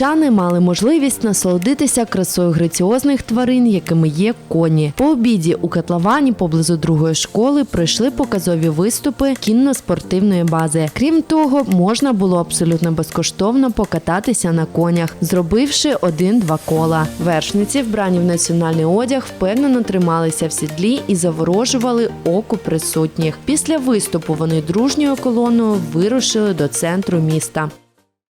Галичани мали можливість насолодитися красою граціозних тварин, якими є коні. По обіді у котловані поблизу другої школи пройшли показові виступи кінно-спортивної бази. Крім того, можна було абсолютно безкоштовно покататися на конях, зробивши один-два кола. Вершниці, вбрані в національний одяг, впевнено трималися в сідлі і заворожували оку присутніх. Після виступу вони дружньою колоною вирушили до центру міста.